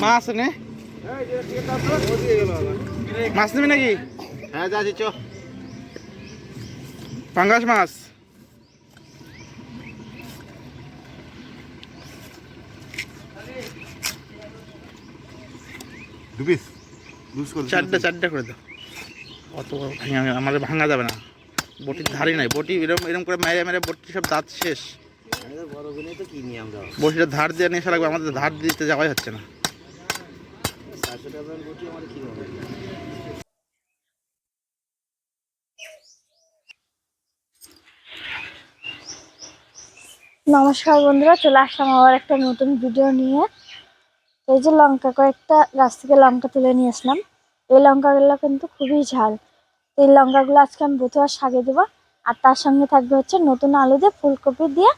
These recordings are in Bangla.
মাছ নে। মাছ নেবি নাকি? হ্যাঁ যাচ্ছি চ পাঙ্গাস মাছ। দু পিস লুজ করে চারটে চারটে করে দাও। অত ভাঙা আমাদের ভাঙা যাবে না। বটির ধারই নাই। বটি এরকম এরকম করে মেরে মেরে বটি সব দাঁত শেষ। বটিটা ধার দিয়ে নিয়ে লাগবে আমাদের ধার দিতে যাওয়াই হচ্ছে না। নমস্কার বন্ধুরা, চলে আসলাম আবার একটা নতুন ভিডিও নিয়ে। এই যে লঙ্কা, কয়েকটা গাছ থেকে লঙ্কা তুলে নিয়ে আসলাম। এই লঙ্কাগুলো কিন্তু খুবই ঝাল। এই লঙ্কাগুলো আজকে আমি বতুয়া শাকে দেবো, আর তার সঙ্গে থাকবে হচ্ছে নতুন আলু দিয়ে ফুলকপি দিয়ে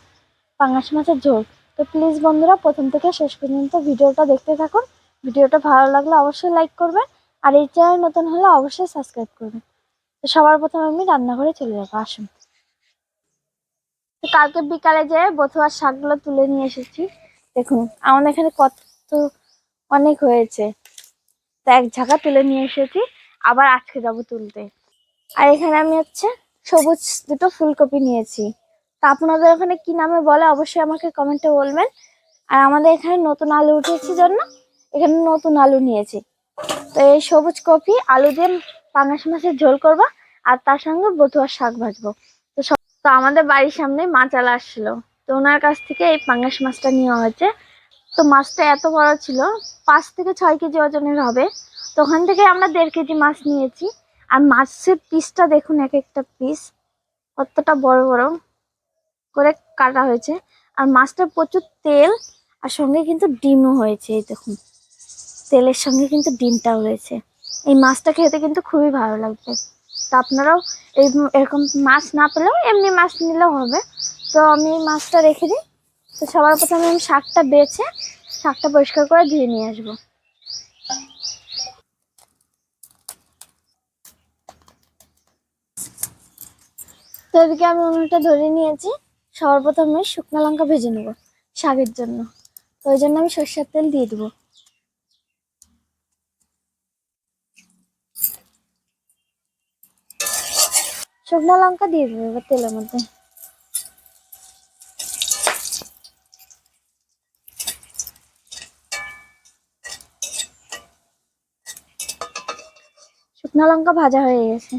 পাঙাশ মাছের ঝোল। তো প্লিজ বন্ধুরা, প্রথম থেকে শেষ পর্যন্ত ভিডিওটা দেখতে থাকুন। ভিডিওটা ভালো লাগলে অবশ্যই লাইক করবেন আর এই চ্যানেল নতুন হলে অবশ্যই সাবস্ক্রাইব করবেন তো সবার প্রথমে আমি রান্নাঘরে চলে যাব, আসুন। তো কালকে বিকালে যে বথুয়ার শাকগুলো তুলে নিয়ে এসেছি, দেখুন, আমাদের এখানে কত অনেক হয়েছে। তো এক ঝাঁকা তুলে নিয়ে এসেছি, আবার আজকে যাব তুলতে। আর এখানে আমি হচ্ছে সবুজ দুটো ফুলকপি নিয়েছি। তা আপনাদের ওখানে কি নামে বলে অবশ্যই আমাকে কমেন্টে বলবেন। আর আমাদের এখানে নতুন আলু উঠেছে জন্য এখানে নতুন আলু নিয়েছি। তো এই সবুজ কপি, আলু দিয়ে পাঙাশ মাছের ঝোল করব আর তার সঙ্গে বথুয়ার শাক ভাজবো। তো সব তো আমাদের বাড়ির সামনে মাচালা আসছিল। তো ওনার কাছ থেকে এই পাঙ্গাস মাছটা নেওয়া হয়েছে। তো মাছটা এত বড় ছিল, পাঁচ থেকে ছয় কেজি ওজনের হবে। তো ওখান থেকে আমরা দেড় কেজি মাছ নিয়েছি। আর মাছের পিসটা দেখুন এক একটা পিস, কতটা বড় বড় করে কাটা হয়েছে। আর মাছটা প্রচুর তেল, আর সঙ্গে কিন্তু ডিমও হয়েছে, এই দেখুন। তেলের সঙ্গে কিন্তু ডিমটাও রয়েছে। এই মাছটা খেতে কিন্তু খুবই ভালো লাগবে। তা আপনারাও এই এরকম মাছ না পেলেও এমনি মাছ নিলেও হবে। তো আমি এই মাছটা রেখে দিই। তো সবার প্রথমে আমি শাকটা বেছে, শাকটা পরিষ্কার করে ধুয়ে নিয়ে আসব। তো এদিকে আমি উনুনটা ধরে নিয়েছি। সবার প্রথমে শুকনো লঙ্কা ভেজে নেব শাকের জন্য। তো ওই জন্য আমি সর্ষের তেল দিয়ে দেবো। শুকনো লঙ্কা দিয়ে দেবো এবার তেলের মধ্যে। শুকনো লঙ্কা ভাজা হয়ে গেছে।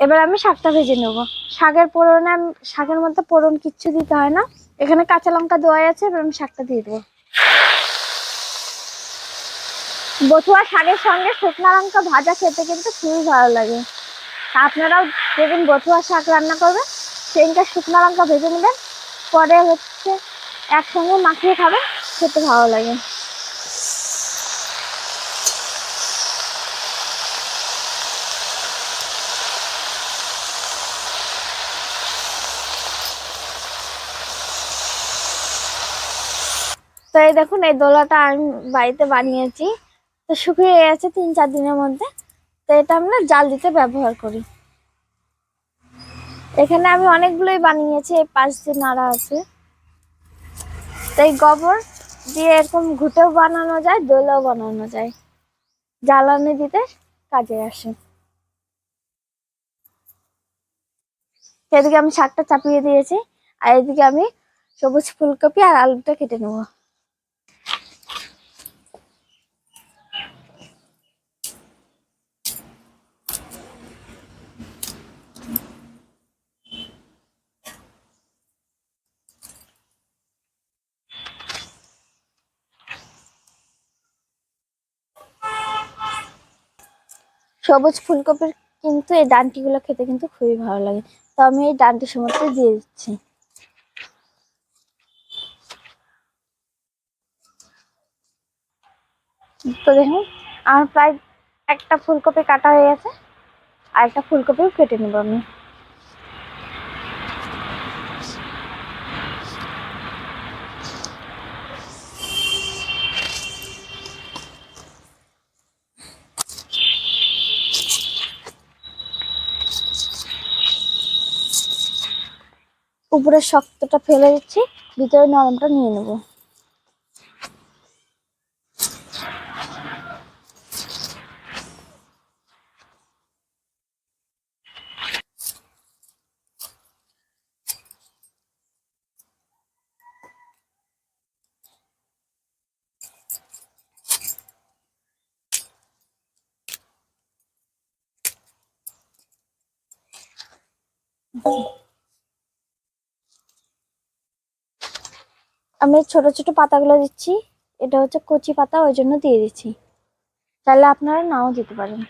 এবার আমি শাকটা ভেজে নেব। শাকের পোড়নে শাকের মধ্যে পোড়ন কিচ্ছু দিতে হয় না। এখানে কাঁচা লঙ্কা দেওয়াই আছে, এবার আমি শাকটা দিয়ে দেবো। বথুয়া শাকের সঙ্গে শুকনো লঙ্কা ভাজা খেতে কিন্তু খুবই ভালো লাগে। আপনারাও যেদিন বথুয়া শাক রান্না করবেন সেদিনটা শুকনো লঙ্কা ভেজে নেবেন, পরে হচ্ছে একসঙ্গে মাখিয়ে খাবেন, খেতে ভালো লাগে। তো এই দেখুন, এই দোলাটা আমি বাড়িতে বানিয়েছি। তো শুকিয়ে গেছে তিন চার দিনের মধ্যে। তো এটা আমরা জাল দিতে ব্যবহার করি। এখানে আমি অনেকগুলোই বানিয়েছি, এই পাঁচ দিন নাড়া আছে। তো এই গোবর দিয়ে এরকম ঘুটেও বানানো যায় দোলাও বানানো যায়। জ্বালানি দিতে কাজে আসে। তো এদিকে আমি শাকটা চাপিয়ে দিয়েছি, আর এদিকে আমি সবুজ ফুলকপি আর আলুটা কেটে নেব। সবুজ ফুলকপির কিন্তু এই ডানটিগুলো খেতে কিন্তু খুবই ভালো লাগে। তো আমি এই ডানটি সমস্ত দিয়ে দিচ্ছি। তো দেখুন, আমার প্রায় একটা ফুলকপি কাটা হয়ে গেছে। আর একটা ফুলকপিও কেটে নেব আমি। উপরের শক্তটা ফেলে দিচ্ছি ভিতরে নরমটা নিয়ে নেব। আমি ছোট ছোট পাতাগুলো দিচ্ছি। এটা হচ্ছে কচি পাতা, ওই জন্য দিয়ে দিচ্ছি। তাহলে আপনারা নাও দিতে পারেন।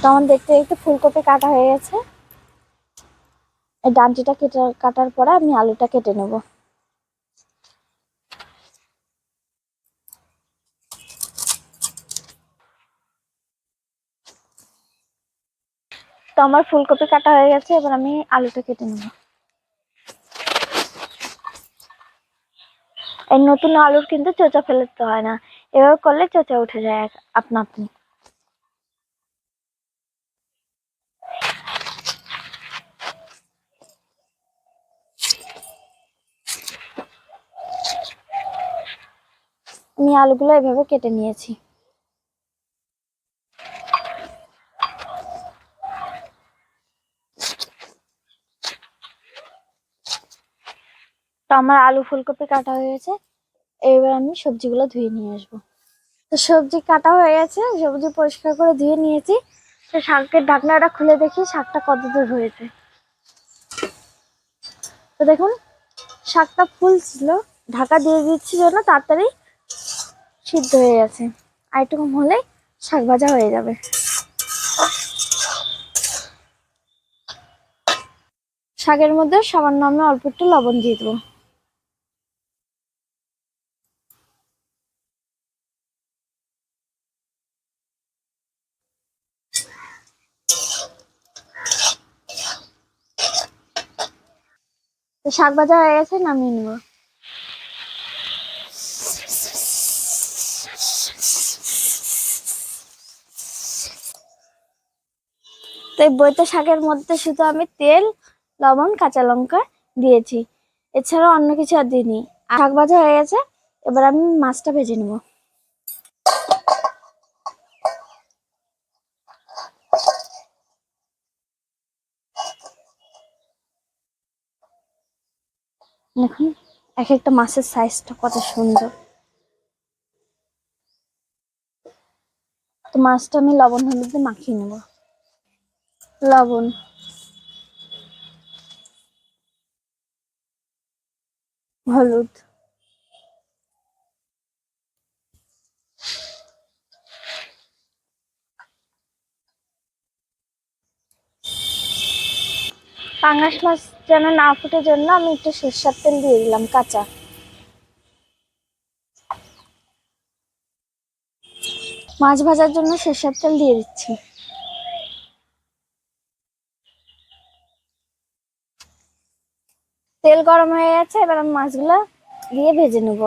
তো আমার দেখতে দেখতে ফুলকপি কাটা হয়ে গেছে। ডান্টিটা কেটে কাটার পরে আমি আলুটা কেটে নেব তো আমার ফুলকপি কাটা হয়ে গেছে, এবার আমি আলুটা কেটে নেব। এই নতুন আলুর কিন্তু চোচা ফেলতে হয় না। এভাবে করলে চোচা উঠে যায় আপনা আপনি। আমি আলুগুলো এভাবে কেটে নিয়েছি। তো আমার আলু ফুলকপি কাটা হয়ে গেছে। এবার আমি সবজিগুলো ধুয়ে নিয়ে আসব। তো সবজি কাটা হয়ে গেছে, সবজি পরিষ্কার করে ধুয়ে নিয়েছি। তো শাকের ঢাকনাটা খুলে দেখি শাকটা কত দূর হয়েছে। তো দেখুন, শাকটা ফুল ছিল ঢাকা দিয়ে দিচ্ছি জন্য তাড়াতাড়ি সিদ্ধ হয়ে গেছে। আর একটু কম হলেই শাক ভাজা হয়ে যাবে। শাকের মধ্যে সামান্য আমি অল্প একটু লবণ দিয়ে দেবো। শাক ভাজা হয়ে গেছে, নামিয়ে নেব। তো এই বইতে শাকের মধ্যে শুধু আমি তেল, লবণ, কাঁচা লঙ্কা দিয়েছি। এছাড়া অন্য কিছু আর দিইনি। শাক ভাজা হয়ে গেছে, এবার আমি মাছটা ভেজে নেব। দেখুন এক একটা মাছের সাইজটা কত সুন্দর। তো মাছটা আমি লবণ হলুদ দিয়ে মাখিয়ে নেব। লবণ। হলুদ। পাঙ্গাস মাছ যেন না ফুটে জন্য আমি একটু সরষের তেল দিয়ে দিলাম, কাঁচা। মাছ ভাজার জন্য সরষের তেল দিয়ে দিচ্ছি। তেল গরম হয়ে গেছে, এবার আমি মাছগুলো দিয়ে ভেজে নেব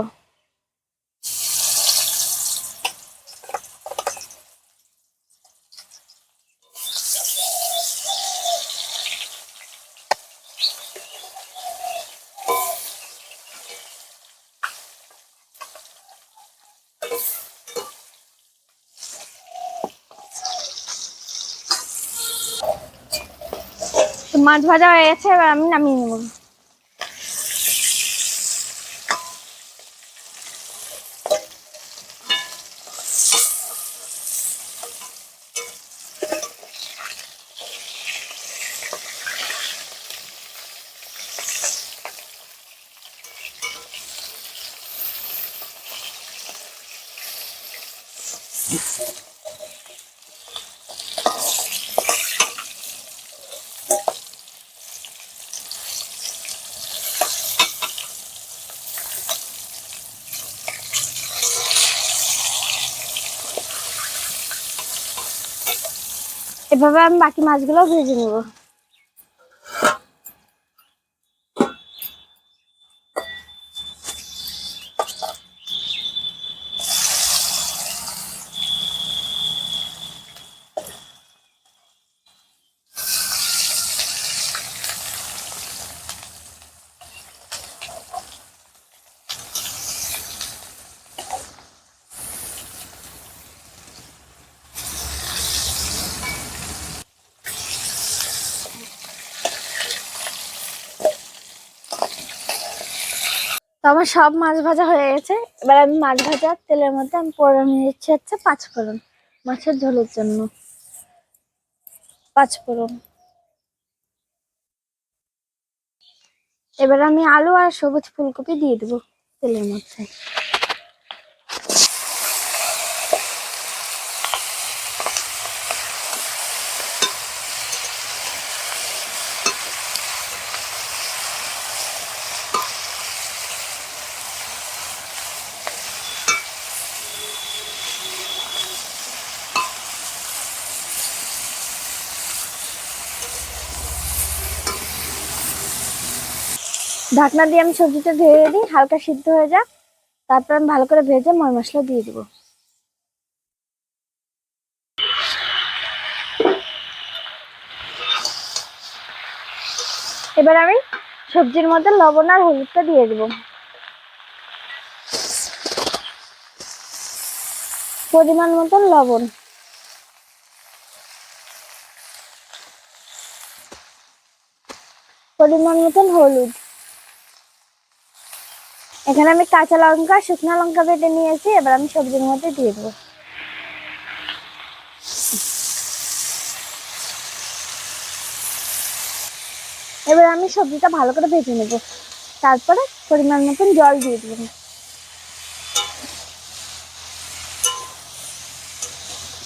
তো মাছ ভাজা হয়ে গেছে আমি নামিয়ে নেব। এভাবে আমি বাকি মাছগুলো ভেজে নেব। তো আমার সব মাছ ভাজা হয়ে গেছে। এবার আমি মাছ ভাজা তেলের মধ্যে আমি পরে নিয়েছি হচ্ছে পাঁচ ফোড়ন মাছের ঝোলের জন্য। পাঁচ ফোড়ন এবার আমি আলু আর সবুজ ফুলকপি দিয়ে দেবো তেলের মধ্যে। ঢাকনা দিয়ে আমি সবজিটা ধুয়ে দিই হালকা সিদ্ধ হয়ে যাক। তারপর আমি ভালো করে ভেজে ময় মশলা দিয়ে দেবো। এবার আমি সবজির মধ্যে লবণ আর হলুদটা দিয়ে দেবো। পরিমাণ মতন লবণ। পরিমাণ মতন হলুদ। এখানে আমি কাঁচা লঙ্কা, শুকনো লঙ্কা বেটে নিয়েছি, এবার আমি সবজির মধ্যে দিয়ে দেবো। এবার আমি সবজিটা ভালো করে ভেজে নেব। তারপরে পরিমাণ মতন জল দিয়ে দেবো।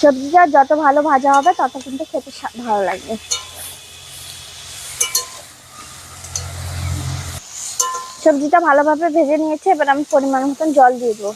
সবজিটা যত ভালো ভাজা হবে, তত কিন্তু খেতে ভালো লাগবে। সবজিটা ভালোভাবে ভেজে নিয়েছে এবার আমি পরিমাণ মতন জল দিয়ে দেবো।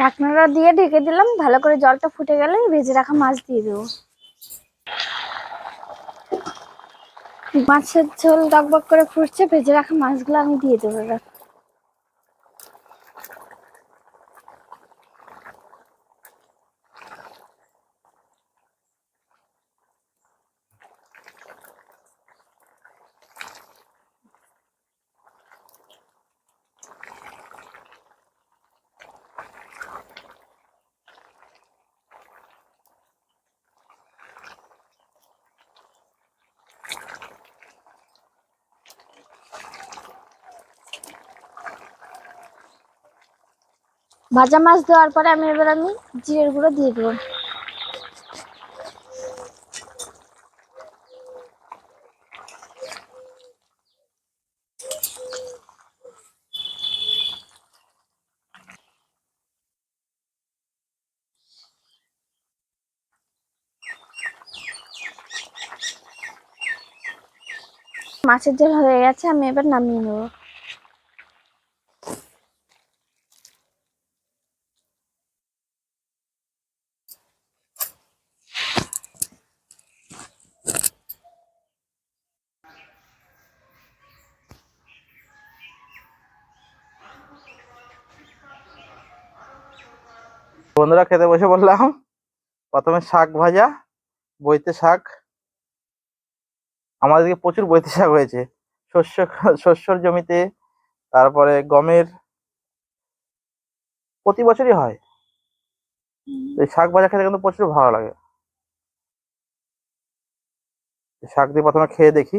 ঢাকনাটা দিয়ে ঢেকে দিলাম, ভালো করে জলটা ফুটে গেলে ভেজে রাখা মাছ দিয়ে দেবো। মাছের ঝোল ডকবক করে ফুটছে, ভেজে রাখা মাছগুলো আমি দিয়ে দেবো এবার। ভাজা মাছ দেওয়ার পরে আমি এবার আমি জিরের গুঁড়ো দিয়ে দেবো। মাছের ঝোল হয়ে গেছে, আমি এবার নামিয়ে নেব। বন্ধুরা খেতে বসে বললাম প্রথমে শাক ভাজা বইতে শাক। আমাদের দিকে প্রচুর বইতে শাক হয়েছে। শস্য শস্যর জমিতে তারপরে গমের প্রতি বছরই হয়। এই শাক ভাজা খেতে কিন্তু প্রচুর ভালো লাগে। এই শাক দিয়ে প্রথমে খেয়ে দেখি।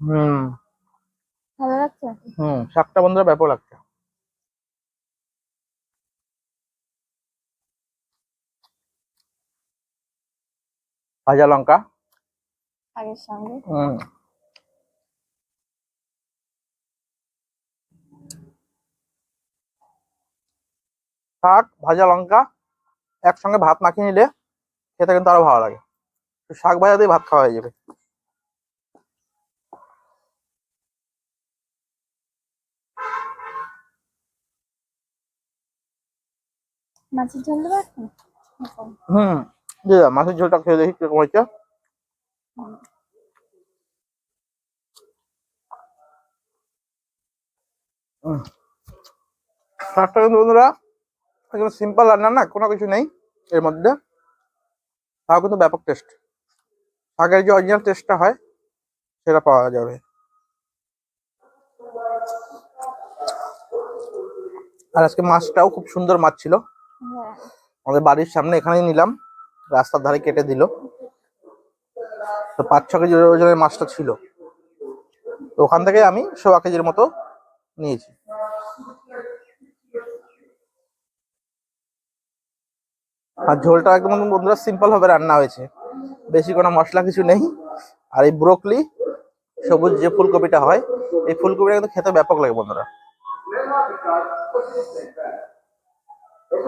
হুম। ভালো লাগছে? হুম শাকটা বন্ধুরা ব্যাপক লাগছে। ভাজা লঙ্কা। শাকের সঙ্গে। হুম। শাক ভাজা লঙ্কা একসঙ্গে ভাত মাখিয়ে নিলে খেতে কিন্তু আরও ভালো লাগে। শাক ভাজা দিয়ে ভাত খাওয়া হয়ে যাবে। মাছের ঝোল দেবো। হুম দিদা মাছের ঝোলটা খেয়ে দেখি কীরকম হয়েছে। শাকটা কিন্তু বন্ধুরা একদম সিম্পল রান্না না, কোনো কিছু নেই এর মধ্যে। তাও কিন্তু ব্যাপক টেস্ট আগের যে অরিজিনাল টেস্টটা হয়, সেটা পাওয়া যাবে। আর আজকে মাছটাও খুব সুন্দর মাছ ছিল। আমাদের বাড়ির সামনে এখানেই নিলাম। রাস্তার ধারে কেটে দিল। তো পাঁচ ছ কেজি ওজনের মাছটা ছিল। তো ওখান থেকে আমি সোয়া কেজির মতো নিয়েছি। আর ঝোলটা একদম বন্ধুরা সিম্পল ভাবে রান্না হয়েছে। বেশি কোনো মশলা কিছু নেই। আর এই ব্রোকলি সবুজ যে ফুলকপিটা হয়, এই ফুলকপিটা কিন্তু খেতে ব্যাপক লাগে বন্ধুরা।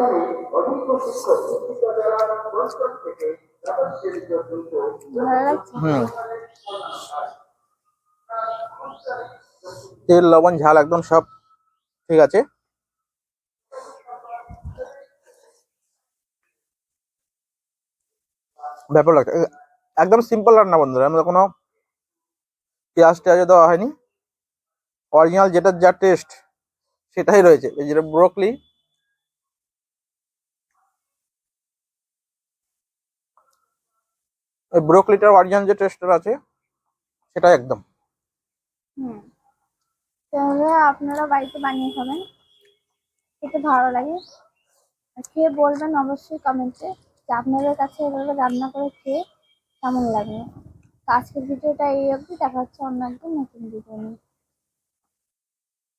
ভালো লাগছে হুম তেল লবণ ঝাল একদম সব ঠিক আছে। ব্যাপার লাগছে। একদম সিম্পল রান্না বন্ধুরা আমাদের কোনো পেঁয়াজ টেয়াজ দেওয়া হয়নি। অরিজিনাল যেটা যা টেস্ট সেটাই রয়েছে। এই যেটা ব্রোকলি এই ব্রোকলিটার অরিজিনাল যে টেস্টটা আছে সেটাই একদম। হুম। তাহলে আপনারা বাড়িতে বানিয়ে খাবেন। খেতে ভালো লাগে। খেয়ে বলবেন অবশ্যই কমেন্টে যে আপনাদের কাছে এভাবে রান্না করে খেয়ে কেমন লাগে। আজকের ভিডিওটা এই অবধি। দেখা হচ্ছে অন্য একদম নতুন ভিডিও নিয়ে।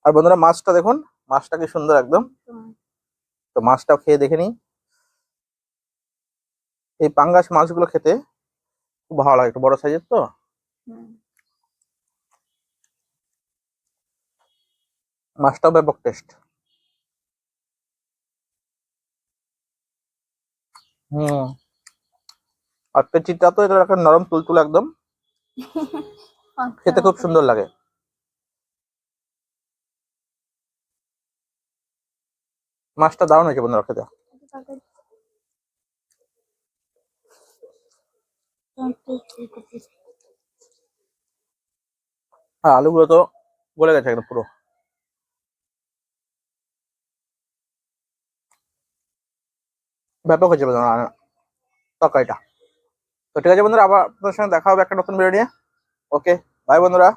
আর বন্ধুরা মাছটা দেখুন। মাছটা কি সুন্দর একদম। তো মাছটাও খেয়ে দেখে নিই। এই পাঙ্গাস মাছগুলো খেতে খুব ভালো লাগে একটু বড় সাইজের তো। মাছটাও ব্যাপক টেস্ট হুম। আর পেটিটা তো এটা একটা নরম তুলতুল একদম। খেতে খুব সুন্দর লাগে। মাছটা দারুণ হয়েছে বন্ধুরা খেতে। হ্যাঁ আলুগুলো তো গলে গেছে একদম পুরো। ব্যাপক হয়েছে তরকারিটা। তো ঠিক আছে বন্ধুরা, আবার আপনাদের সঙ্গে দেখা হবে একটা নতুন ভিডিও নিয়ে। ওকে বাই বন্ধুরা।